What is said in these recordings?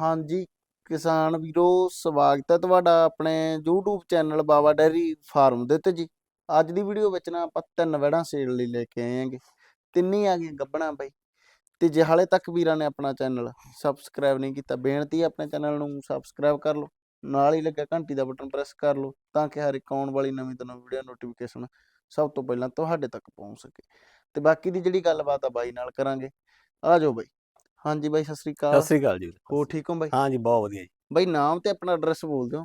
ਹਾਂਜੀ, ਕਿਸਾਨ ਵੀਰੋ, ਸਵਾਗਤ ਹੈ ਤੁਹਾਡਾ ਆਪਣੇ YouTube channel Baba dairy farm ਦੇ ਉੱਤੇ ਜੀ। ਅੱਜ ਦੀ ਵੀਡੀਓ ਵਿੱਚ ਨਾ ਆਪਾਂ ਤਿੰਨ ਵੜਾਂ ਸੇਲ ਲਈ ਲੈ ਕੇ ਆਏ ਆਂਗੇ ਤਿੰਨੀ ਆ ਗਈਆਂ ਗੱਬਣਾ ਬਾਈ। ਤੇ ਜੇ ਹਾਲੇ ਤੱਕ ਵੀਰਾਂ ਨੇ ਆਪਣਾ ਚੈਨਲ ਸਬਸਕ੍ਰਾਈਬ ਨਹੀਂ ਕੀਤਾ, ਬੇਨਤੀ ਹੈ ਆਪਣੇ ਚੈਨਲ ਨੂੰ ਸਬਸਕ੍ਰਾਈਬ ਕਰ ਲਓ। ਨਾਲ ਹੀ ਲੱਗਿਆ ਘੰਟੀ ਦਾ ਬਟਨ ਪ੍ਰੈਸ ਕਰ ਲਓ, ਤਾਂ ਕਿ ਹਰ ਇੱਕ ਆਉਣ ਵਾਲੀ ਨਵੀਂ ਤੋਂ ਨਵੀਂ ਵੀਡੀਓ ਨੋਟੀਫਿਕੇਸ਼ਨ ਸਭ ਤੋਂ ਪਹਿਲਾਂ ਤੁਹਾਡੇ ਤੱਕ ਪਹੁੰਚ ਸਕੇ। ਤੇ ਬਾਕੀ ਦੀ ਜਿਹੜੀ ਗੱਲਬਾਤ ਆ ਬਾਈ ਨਾਲ ਕਰਾਂਗੇ। ਆ ਜਾਓ ਬਾਈ। ਹਾਂਜੀ ਬਾਈ ਸਤਿ ਸ੍ਰੀ ਸਤਿ ਅਕਾਲ ਸ੍ਰੀ ਅਕਾਲ ਜੀ। ਹੋ ਠੀਕ ਹੋ ਬਾਈ? ਹਾਂ ਜੀ ਬਹੁਤ ਵਧੀਆ ਜੀ। ਬਾਈ ਨਾਮ ਤੇ ਆਪਣਾ ਐਡਰੈਸ ਬੋਲ ਦਿਓ।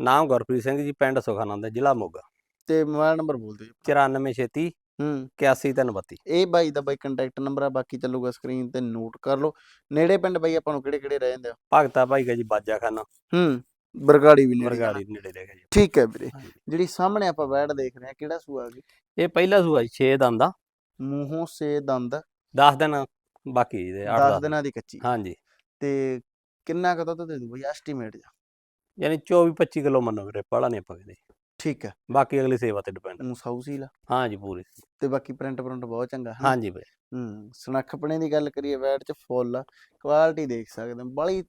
ਨਾਮ ਗੁਰਪ੍ਰੀਤ ਸਿੰਘ ਜੀ ਪਿੰਡ ਸੁਖਾਨੰਦ ਜ਼ਿਲ੍ਹਾ ਮੋਗਾ। ਤੇ ਮੋਬਾਈਲ ਨੰਬਰ ਬੋਲ ਦਿਓ। ਜੀ 94ਛੇਤੀ ਹੂੰ। 8132 ਇਹ ਬਾਈ ਦਾ ਬਾਈ ਕੰਟੈਕਟ ਨੰਬਰ ਆ ਬਾਕੀ ਚੱਲੂਗਾ ਸਕਰੀਨ ਤੇ ਨੋਟ ਕਰ ਲਓ। ਨੇੜੇ ਪਿੰਡ ਬਾਈ ਆਪਾਂ ਨੂੰ ਕਿਹੜੇ ਕਿਹੜੇ ਰਹਿ ਜਾਂਦੇ ਆ? ਭਗਤਾ ਭਾਈ ਕਾ ਜੀ ਬਾਜਾ ਖਾਨਾ ਹੂੰ ਬਰਗਾੜੀ ਵੀ ਨੇੜੇ ਆ। ਬਰਗਾੜੀ ਨੇੜੇ ਰਹਿ ਗਿਆ ਜੀ। ਠੀਕ ਹੈ ਵੀਰੇ। ਹਾਂਜੀ। ਜਿਹੜੀ ਸਾਹਮਣੇ ਆਪਾਂ ਬੈਡ ਦੇਖ ਰਹੇ ਆ ਕਿਹੜਾ ਸੂਆ ਜੀ? ਇਹ ਪਹਿਲਾ ਸੂਆ ਜੀ 6 ਦੰਦ ਦਾ ਮੂੰਹੋਂ ਸੇ ਦੰਦ। 10 ਦਿਨ ਬਾਕੀ 8 10 10 ਦਿਨਾਂ ਦੀ ਕੱਚੀ। ਹਾਂਜੀ। ਤੇ ਕਿੰਨਾ ਕੁ ਦੁੱਧ ਦੇ ਦੂ ਬਾਈ ਐਸਟੀਮੇਟ ਜਾ ਯਾਨੀ 24 25 ਕਿਲੋ ਮੰਨੋ ਵੀਰੇ ਪਾਲਾ ਨਹੀਂ ਕਹਿੰਦੇ। ਠੀਕ ਹੈ। ਬਾਕੀ ਅਗਲੀ ਸੇਵਾ ਤੇ ਡਿਪੈਂਡ ਉਹ ਸਾਊ ਸੀਲ ਆ। ਹਾਂ ਜੀ ਪੂਰੀ। ਤੇ ਬਾਕੀ ਪ੍ਰਿੰਟ ਪ੍ਰਿੰਟ ਬਹੁਤ ਚੰਗਾ ਹੈ ਹਾਂ ਜੀ ਵੀਰੇ। ਹੂੰ ਸੁਨੱਖਪਣੇ ਦੀ ਗੱਲ ਕਰੀਏ ਬੈਟ ਚ ਫੁੱਲ ਕੁਆਲਿਟੀ ਦੇਖ ਸਕਦੇ ਬੜੀ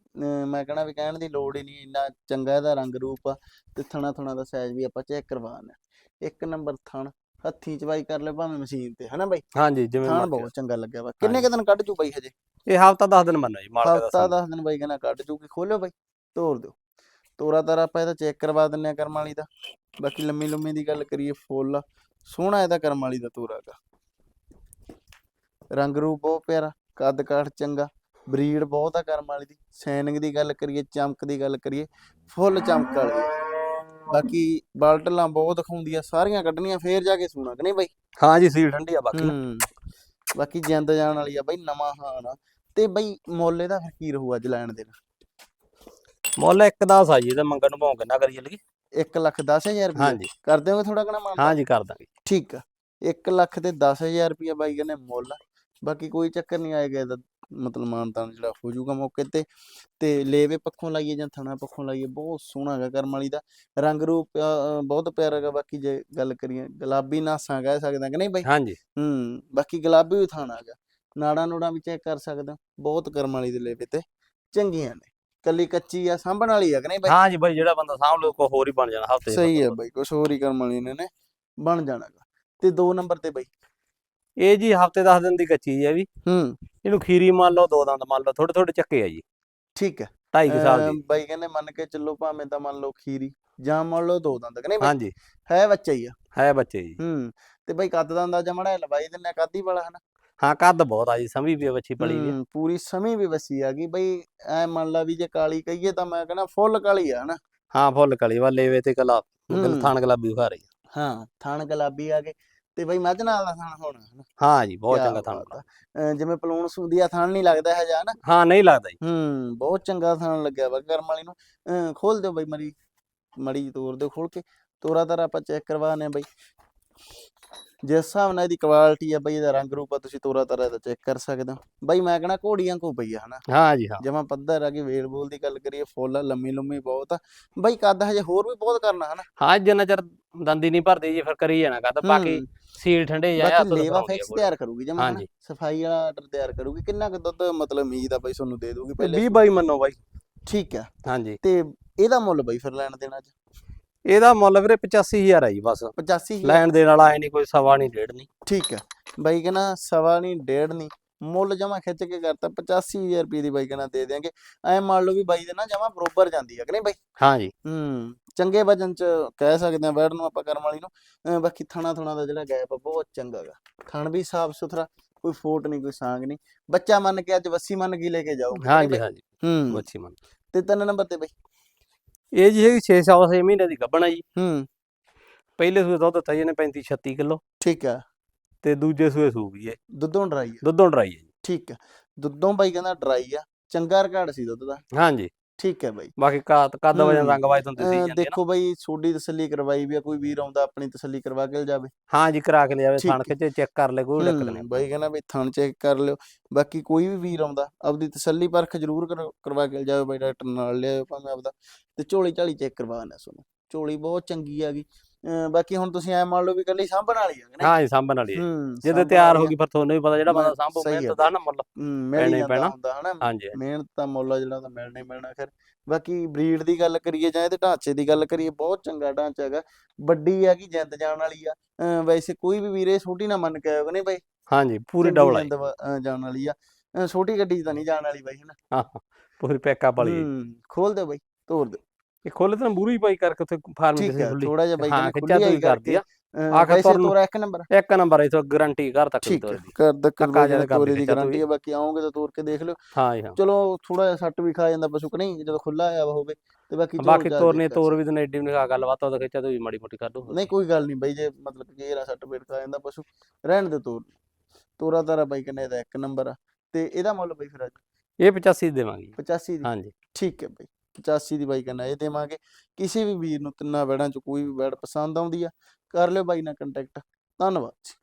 ਮੈਂ ਕਹਣਾ ਵੀ ਕਹਿਣ ਦੀ ਲੋੜ ਹੀ ਨਹੀਂ ਇੰਨਾ ਚੰਗਾ ਇਹਦਾ ਰੰਗ ਰੂਪ ਤੇ ਥਣਾ ਥਣਾ ਦਾ ਸਾਈਜ਼ ਵੀ ਆਪਾਂ ਚੈੱਕ ਕਰਵਾਉਣਾ ਇੱਕ ਨੰਬਰ ਥਣ ਹੱਥੀਂ ਚਵਾਈ ਕਰ ਲੈ ਭਾਵੇਂ ਮਸ਼ੀਨ ਤੇ ਹਨਾ ਬਾਈ? ਹਾਂ ਜੀ ਜਿਵੇਂ ਥਣ ਮਰਜ਼ੀ। ਬਹੁਤ ਚੰਗਾ ਲੱਗਿਆ ਵਾ। ਕਿੰਨੇ ਕੁ ਦਿਨ ਕੱਢ ਜੂ ਬਾਈ ਹਜੇ? ਇਹ ਹਫਤਾ 10 ਦਿਨ ਮੰਨੋ ਜੀ ਮਾਲਕ ਦਾ ਹਫਤਾ। 10 ਦਿਨ ਬਾਈ ਕਹਿੰਦਾ ਕੱਢ ਜੂ ਕਿ ਖੋਲਿਓ ਬਾਈ ਤੋਰ ਦਿਓ। ਤੋਰਾ ਤਾਰਾ ਆਪਾਂ ਇਹਦਾ ਚੈੱਕ ਕਰਵਾ ਦਿੰਨੇ ਆ ਕਰਮ ਵਾਲੀ ਦਾ। ਬਾਕੀ ਲੰਮੀ ਲੰਮੀ ਦੀ ਗੱਲ ਕਰੀਏ ਫੁੱਲ। ਆ ਸੋਹਣਾ ਇਹਦਾ ਕਰਮ ਵਾਲੀ ਦਾ ਤੋਰਾ ਗਾ ਰੰਗ ਰੂਪ ਬਹੁਤ ਪਿਆਰਾ ਕੱਦ ਕਾਠ ਚੰਗਾ ਬਰੀਡ ਬਹੁਤ ਆ ਕਰਮ ਵਾਲੀ ਦੀ। ਸੈਨਿੰਗ ਦੀ ਗੱਲ ਕਰੀਏ ਚਮਕ ਦੀ ਗੱਲ ਕਰੀਏ ਫੁੱਲ ਚਮਕ ਵਾਲੀ ਆ। ਬਾਕੀ ਬਾਲਟਲਾਂ ਬਹੁਤ ਦਿਖਾਉਂਦੀ ਆ ਸਾਰੀਆਂ ਕੱਢਣੀਆਂ ਫੇਰ ਜਾ ਕੇ ਸੂਣਾ ਕਿ ਨਹੀਂ ਬਾਈ? ਹਾਂ ਜੀ ਸੀਲ ਠੰਡੀ ਆ ਬਾਕੀ। ਹੂੰ ਬਾਕੀ ਜਿੰਦ ਜਾਣ ਵਾਲੀ ਆ ਬਾਈ ਨਵਾਂ ਹਾਨ ਆ। ਤੇ ਬਾਈ ਮੁੱਲ ਇਹਦਾ ਫਿਰ ਕੀ ਰਹੂ ਅੱਜ ਲੈਣ ਦੇ ਮੁੱਲ ਇੱਕ 10 ਆ ਜੀ ਇਹਦਾ ਮੰਗਣ ਨੂੰ ਭਾਵੇਂ ਕਿੰਨਾ ਕਰੀ ਚੱਲੀਏ? 1 ਲੱਖ 10000 ਰੁਪਏ ਕਰ ਦਿਓਗੇ ਥੋੜਾ ਕਣਾ ਮਾਨ? ਹਾਂ ਜੀ ਕਰ ਦਾਂਗੇ। ਠੀਕ ਆ। 1 ਲੱਖ ਤੇ 10000 ਰੁਪਏ ਬਾਈ ਕਹਿੰਦੇ ਮੁੱਲ। ਬਾਕੀ ਕੋਈ ਚੱਕਰ ਨਹੀਂ ਆਏਗਾ ਇਹਦਾ ਮਤਲਬ ਮਾਨਤਾਨ ਜਿਹੜਾ ਹੋ ਜਾਊਗਾ ਮੌਕੇ ਤੇ ਤੇ ਲੇਵੇ ਪੱਖੋਂ ਲਾਈਏ ਜਾਂ ਥਣਾ ਪੱਖੋਂ ਲਾਈਏ ਬਹੁਤ ਸੋਹਣਾ ਹੈਗਾ ਕਰਮ ਵਾਲੀ ਦਾ। ਰੰਗ ਰੂਪ ਬਹੁਤ ਪਿਆਰਾ ਹੈਗਾ ਬਾਕੀ ਜੇ ਗੱਲ ਕਰੀਏ ਗੁਲਾਬੀ ਨਾਸਾਂ ਕਹਿ ਸਕਦੇ ਕਿ ਨਹੀਂ ਬਾਈ? ਹਾਂ ਜੀ ਹੂੰ ਬਾਕੀ ਗੁਲਾਬੀ ਵੀ ਥਾਣਾ ਹੈਗਾ। ਨਾੜਾਂ ਨੂੜਾਂ ਵੀ ਚੈੱਕ ਕਰ ਸਕਦੇ ਬਹੁਤ ਕਰਮ ਵਾਲੀ ਦੇ ਲੇਵੇ ਤੇ ਚੰਗੀਆਂ ਨੇ। ਕੱਲੀ ਕੱਚੀ ਆ ਸਾਂਭਣ ਵਾਲੀ ਆ ਕਿ ਨਹੀਂ ਬਾਈ? ਹਾਂ ਜੀ ਬਾਈ ਜਿਹੜਾ ਬੰਦਾ ਸਾਂਭ ਲਓ ਕੋ ਹੋਰ ਹੀ ਬਣ ਜਾਣਾ ਹਫ਼ਤੇ ਸਹੀ ਹੈ ਬਾਈ ਕੁਛ ਹੋਰ ਹੀ ਕਰਮ ਵਾਲੀ ਨੇ ਨੇ ਬਣ ਜਾਣਾਗਾ ਤੇ ਦੋ ਨੰਬਰ ਤੇ ਬਾਈ ਇਹ ਜੀ ਹਫ਼ਤੇ 10 ਦਿਨ ਦੀ ਕੱਚੀ ਹੈ ਵੀ। ਹੂੰ। ਇਹਨੂੰ ਖੀਰੀ ਮੰਨ ਲਓ ਦੋ ਦੰਦ ਮੰਨ ਲਓ ਥੋੜੇ ਥੋੜੇ ਚੱਕੇ ਆ ਜੀ। ਠੀਕ ਹੈ। 2.5 ਸਾਲ ਦੀ। ਬਾਈ ਕਹਿੰਦੇ ਮੰਨ ਕੇ ਚੱਲੋ ਭਾਵੇਂ ਤਾਂ ਮੰਨ ਲਓ ਖੀਰੀ ਜਾਂ ਮੰਨ ਲਓ ਦੋ ਦੰਦ ਕਿ ਨਹੀਂ ਬਾਈ? ਹਾਂਜੀ ਹੈ ਬੱਚਾ ਹੀ ਆ। ਹੈ ਬੱਚੇ ਜੀ। ਹੂੰ। ਤੇ ਬਾਈ ਕੱਦ ਦਾ ਅੰਦਾਜ਼ਾ ਮੜਾ ਲਵਾਈ ਦਿੰਨੇ ਕਾਦੀ ਵਾਲਾ ਹਨਾ? ਹਾਂ ਕੱਦ ਬਹੁਤ ਆ ਜੀ ਸਮੀ ਵੀ ਵੱਛੀ ਪਲੀ ਵੀ। ਹੂੰ, ਪੂਰੀ ਸਮੀ ਵੀ ਵਸੀ ਆ ਗਈ। ਬਈ ਐ ਮੰਨ ਲਾ ਵੀ ਜੇ ਕਾਲੀ ਕਹੀਏ ਤਾਂ ਮੈਂ ਕਹਿੰਦਾ ਫੁੱਲ ਕਾਲੀ ਆ ਹਨਾ? ਹਾਂ ਫੁੱਲ ਕਲੀ ਵਾ ਲੇਵੇ ਤੇ ਕਲਾ ਹੂੰ। ਥਾਣ ਗੁਲਾਬੀ ਖਾ ਰਹੀ। ਹਾਂ ਥਣ ਗੁਲਾਬੀ ਆ ਗਏ ਤੇ ਬਈ ਮੱਝ ਨਾਲ ਦਾ ਥਣ ਹੋਣਾ ਹਨਾ। ਹਾਂ ਜੀ ਬਹੁਤ ਕਿਆ ਚੰਗਾ ਥਾਣ ਬਾਤ ਆ। ਅਹ ਜਿਵੇਂ ਪਲੂਣ ਸੁੰਦੀ ਆ ਥਣ ਨਹੀਂ ਲੱਗਦਾ ਹੈ ਜਾਂ ਨਾ ਹਾਂ ਨਹੀਂ ਲੱਗਦਾ ਜੀ। ਹੂੰ ਬਹੁਤ ਚੰਗਾ ਥਣ ਲੱਗਿਆ ਵਾ ਕਰਮ ਵਾਲੀ ਨੂੰ। ਅਹ ਖੋਲ ਦਿਓ ਬਈ ਮਰੀ ਮੜੀ ਤੋੜ ਦਿਓ ਖੋਲ ਕੇ। ਤੋਰਾ ਤਾਰਾ ਆਪਾਂ ਚੈੱਕ ਕਰਵਾਣੇ ਬਈ। ਜਿਸ ਹਿਸਾਬ ਨਾਲ ਇਹਦੀ ਕੁਆਲਿਟੀ ਆ ਬਈ ਇਹਦਾ ਰੰਗ ਰੂਪ ਆ ਤੁਸੀਂ ਤੋਰਾ ਤਾਰਾ ਦਾ ਚੈੱਕ ਕਰ ਸਕਦੇ ਹੋ। ਬਈ ਮੈਂ ਕਹਣਾ ਘੋੜੀਆਂ ਕੋ ਪਈ ਆ ਹਨਾ? ਹਾਂ ਜੀ ਹਾਂ। ਜਮਾਂ ਪੱਧਰ ਆ ਕਿ ਵੇਲ ਬੋਲ ਦੀ ਗੱਲ ਕਰੀਏ ਫੁੱਲ ਆ, ਲੰਮੀ ਲੰਮੀ ਬਹੁਤ ਆ। ਬਈ ਕੱਦ ਹਜੇ ਹੋਰ ਵੀ ਬਹੁਤ ਕਰਨਾ ਹਨਾ? ਹਾਂ ਜਿੰਨਾ ਚਿਰ ਦੰਦੀ ਨਹੀਂ ਭਰਦੀ ਜੀ ਫਿਰ ਕਰੀ ਜਾਣਾ ਕੱਦ। ਬਾਕੀ ਹੂੰ, ਸੀਲ ਠੰਡੇ ਜਾਂ ਬਾਕੀ ਲੇਵਾ ਫਿਕਸ ਤਿਆਰ ਕਰੂਗੀ ਜਮਾਂ ਹਨਾ? ਹਾਂਜੀ ਸਫ਼ਾਈ ਵਾਲਾ ਆਰਡਰ ਤਿਆਰ ਕਰੂਗੀ। ਕਿੰਨਾ ਕੁ ਦੁੱਧ ਮਤਲਬ ਉਮੀਦ ਆ ਬਈ ਤੁਹਾਨੂੰ ਦੇ ਦੂਗੀ ਪਹਿਲੇ? 20 ਬਾਈ ਮੰਨੋ ਬਾਈ। ਠੀਕ ਆ। ਹਾਂਜੀ ਤੇ ਇਹਦਾ ਮੁੱਲ ਬਈ ਫਿਰ ਲੈਣ ਦੇਣਾ ਅੱਜ? ਇਹਦਾ ਮੁੱਲ ਵੀਰੇ 85000 ਆ ਜੀ ਬਸ। 85000 ਲੈਣ ਦੇਣ ਵਾਲਾ ਐ ਨਹੀਂ ਕੋਈ ਸਵਾ ਨਹੀਂ ਡੇਢ ਨਹੀਂ ਠੀਕ ਆ ਬਾਈ ਕਹਿੰਦਾ ਸਵਾ ਨਹੀਂ ਡੇਢ ਨਹੀਂ ਮੁੱਲ ਜਮਾ ਖਿੱਚ ਕੇ ਕਰਤਾ 85000 ਰੁਪਏ ਦੀ ਬਾਈ ਕਹਿੰਦਾ ਦੇ ਦਿਆਂਗੇ। ਐ ਮੰਨ ਲਓ ਵੀ ਬਾਈ ਦੇ ਨਾ ਜਮਾ ਬਰੋਬਰ ਜਾਂਦੀ ਆ ਕਿ ਨਹੀਂ ਬਾਈ? ਹਾਂ ਜੀ। ਹੂੰ ਚੰਗੇ ਵਜਨ ਚ ਕਹਿ ਸਕਦੇ ਆ ਬੈਡ ਨੂੰ ਆਪਾਂ ਕਰਮ ਵਾਲੀ ਨੂੰ। ਬਾਕੀ ਥਣਾ ਥਣਾ ਦਾ ਜਿਹੜਾ ਗੈਪ ਬਹੁਤ ਚੰਗਾ ਗਾ। ਥਣ ਵੀ ਸਾਫ਼ ਸੁਥਰਾ ਕੋਈ ਫੋਟ ਨਹੀਂ ਕੋਈ ਸਾਂਗ ਨਹੀਂ ਬੱਚਾ ਮੰਨ ਕੇ ਅੱਜ ਵੱਸੀ ਮੰਨ ਕੇ ਲੈ ਕੇ ਜਾਊਗਾ ਹਾਂ ਜੀ ਹਾਂ ਜੀ। ਹੂੰ। ਵੱਛੀ ਮੰਨ ਤੇ ਤਿੰਨ ਨੰਬਰ ਤੇ ਬਾਈ? ਇਹ ਜੀ ਹੈਗੀ 6 ਸਵਾ 6 ਮਹੀਨੇ ਦੀ ਗੱਭਣ ਆ ਜੀ। ਹੂੰ। ਪਹਿਲੇ ਸੂਏ ਦੁੱਧ ਦਿੱਤਾ ਜੀ ਇਹਨੇ 35 36 ਕਿਲੋ। ਠੀਕ ਆ। ਤੇ ਦੂਜੇ ਸੂਏ ਸੂਗੀ ਇਹ ਦੁੱਧੋਂ ਡਰਾਈ ਆ। ਦੁੱਧੋਂ ਡਰਾਈ ਹੈ ਜੀ। ਠੀਕ ਆ। ਦੁੱਧੋਂ ਬਾਈ ਕਹਿੰਦਾ ਡਰਾਈ ਆ। ਚੰਗਾ ਰਿਕਾਰਡ ਸੀ ਦੁੱਧ ਦਾ। ਹਾਂਜੀ। ਠੀਕ ਹੈ ਬਾਈ। ਬਾਕੀ ਕੱਦ ਕੱਦ ਵਜਨ। ਰੰਗ ਵਾਜ ਤੋਂ ਤੁਸੀਂ ਅਹ ਜਾਂਦੇ ਦੇਖੋ ਬਾਈ ਛੋਡੀ ਤਸੱਲੀ ਕਰਵਾਈ ਵੀ ਆ ਕੋਈ ਵੀਰ ਆਉਂਦਾ ਆਪਣੀ ਤਸੱਲੀ ਕਰਵਾ ਕੇ ਜਾਵੇ ਹਾਂ ਜੀ ਕਰਾ ਕੇ ਲਿਆਵੇ ਥਣ। ਖਿੱਚੇ ਚੈੱਕ ਕਰ ਲੈ ਕੋਈ ਹੂੰ, ਨਹੀਂ। ਬਾਈ ਕਹਿੰਦਾ ਵੀ ਥਣ ਚੈੱਕ ਕਰ ਲਿਓ। ਬਾਕੀ ਕੋਈ ਵੀ ਵੀਰ ਆਉਂਦਾ ਆਪਦੀ ਤਸੱਲੀ ਪਰਖ ਜ਼ਰੂਰ ਕਰ- ਕਰਵਾ ਕੇ ਜਾਵੇ ਬਾਈ ਡਾਕਟਰ ਨਾਲ ਲਿਆਓ ਭਾਵੇਂ ਆਪਦਾ। ਤੇ ਝੋਲੀ ਝਾਲੀ ਚੈੱਕ ਕਰਵਾਉਣਾ ਤੁਹਾਨੂੰ। ਝੋਲੀ ਬਹੁਤ ਚੰਗੀ ਆ ਗਈ। ਅਹ ਬਾਕੀ ਹੁਣ ਤੁਸੀਂ ਐ ਮੰਨ ਲਓ ਵੀ ਕੱਲੀ ਸਾਂਭਣ ਵਾਲੀ ਆ ਕਿ ਨਹੀਂ? ਹਾਂ ਜੀ ਸਾਂਭਣ ਵਾਲੀ ਹੈ ਹੂੰ ਜਦੋਂ ਸਾਂਭਣ ਤਿਆਰ ਹੋ ਗਈ ਫਿਰ ਤੁਹਾਨੂੰ ਵੀ ਪਤਾ ਜਿਹੜਾ ਬੰਦਾ ਸਾਂਭੋ ਸਹੀ ਮਿਹਨਤ ਹੈ ਦਾ ਨਾ ਮੁੱਲ। ਹੂੰ ਮਿਲ ਪੈਣਾ ਹੀ ਹੀ ਜਾਂਦਾ ਪੈਣਾ। ਹੁੰਦਾ ਹਨਾ? ਹਾਂਜੀ ਮਿਹਨਤ ਦਾ ਮੁੱਲ ਆ ਜਿਹੜਾ ਤਾਂ ਮਿਲਣਾ ਹੀ ਮਿਲਣਾ। ਫਿਰ ਬਾਕੀ ਬਰੀਡ ਦੀ ਗੱਲ ਕਰੀਏ ਜਾਂ ਇਹਦੇ ਢਾਂਚੇ ਦੀ ਗੱਲ ਕਰੀਏ ਬਹੁਤ ਚੰਗਾ ਢਾਂਚਾ ਹੈਗਾ। ਵੱਡੀ ਆ ਕਿ ਜਿੰਦ ਜਾਣ ਵਾਲੀ ਆ। ਅਹ ਵੈਸੇ ਕੋਈ ਵੀ ਵੀਰੇ ਛੋਟੀ ਨਾ ਮੰਨ ਕੇ ਆਇਓ ਕਿ ਨਹੀਂ ਬਾਈ? ਹਾਂਜੀ ਪੂਰੀ ਚੰਗੀ ਡਬਲ ਆਈ ਜਿੰਦ ਵਾ- ਅਹ ਜਾਣ ਵਾਲੀ ਆ। ਅਹ ਛੋਟੀ ਗੱਡੀ 'ਚ ਤਾਂ ਨਹੀਂ ਜਾਣ ਵਾਲੀ ਬਾਈ ਹਨਾ? ਹਾਂ ਹਾਂ, ਪੂਰੀ ਪੈਕਅਪ ਵਾਲੀ ਹੈ ਹੂੰ ਖੋਲ ਦੇ ਬਾਈ ਤੋੜ ਦੇ ਇਹ ਖੋਲੇ ਤਾਂ ਬੂਰੀ ਪਾਈ ਕਰਕੇ ਉੱਥੇ ਫਾਰਮ ਕਿਸੇ ਹੈ ਖੁੱਲੀ ਥੋੜਾ ਜਿਹਾ ਬਾਈ ਹਾਂ ਖਿੱਚਾ ਖੁੱਲੀ ਤੂੰ ਆਈ ਕਰਦੀ ਆ। ਆਖਰ ਤੁਰਨ- ਤੋਰਾ ਇੱਕ ਨੰਬਰ। ਇੱਕ ਨੰਬਰ ਇਥੋਂ ਗਾਰੰਟੀ ਘਰ ਤੱਕ ਦੀ ਤੋਰ ਹੈ ਦੀ ਦੇ ਦੇ ਜਦ ਕਰ ਤੋਰੇ ਦੇ ਦੀ ਗਾਰੰਟੀ। ਹੈ ਬਾਕੀ ਆਉਂਗੇ ਤਾਂ ਤੋਰ ਕੇ ਦੇਖ ਲਿਓ। ਹਾਂ ਜੀ ਹਾਂ। ਚਲੋ ਥੋੜਾ ਜਿਹਾ ਸੱਟ ਵੀ ਖਾ ਜਾਂਦਾ ਪਸ਼ੂ ਕਿ ਨਹੀਂ ਜਦੋਂ ਖੁੱਲਾ ਆਇਆ ਹੋਵੇ ਤੇ ਬਾਕੀ ਬਾਕੀ ਤੋਰਨੀ ਤੋਰ ਵੀ ਤਾਂ ਐਡੀ ਨਿਕਾ ਗੱਲਬਾਤ ਉਹ ਖਿੱਚਾ ਤੂੰ ਵੀ ਮਾੜੀ ਮੋਟੀ ਕਰ ਦੂ ਨਹੀਂ ਕੋਈ ਗੱਲ ਨਹੀਂ ਬਾਈ ਜੇ ਮਤਲਬ ਕਿ ਇਹਦਾ ਸੱਟ ਪੇਟ ਖਾ ਜਾਂਦਾ ਪਸ਼ੂ। ਰਹਿਣ ਦੇ ਤੋਰ। ਤੋਰਾ ਤਾਰਾ ਬਾਈ ਕਿੰਨੇ ਦਾ ਇੱਕ ਨੰਬਰ ਆ। ਤੇ ਇਹਦਾ ਮੁੱਲ ਬਾਈ ਫਿਰ ਅੱਜ? ਇਹ 85 ਦੀ ਦੇਵਾਂਗੇ। ਜੀ। 85 ਦੀ। ਹਾਂਜੀ। ਠੀਕ ਹੈ ਬਾਈ। 85 ਦੀ ਬਾਈ ਕਹਿੰਦਾ, ਇਹ ਦੇਵਾਂਗੇ। ਕਿਸੇ ਵੀ ਵੀਰ ਨੂੰ ਤਿੰਨਾਂ ਬੈੜਾਂ ਚ ਕੋਈ ਵੀ ਬੈੜ ਪਸੰਦ ਆਉਂਦੀ ਆ, ਕਰ ਲਿਓ ਬਾਈ ਨਾਲ ਕੰਟੈਕਟ ਧੰਨਵਾਦ ਜੀ।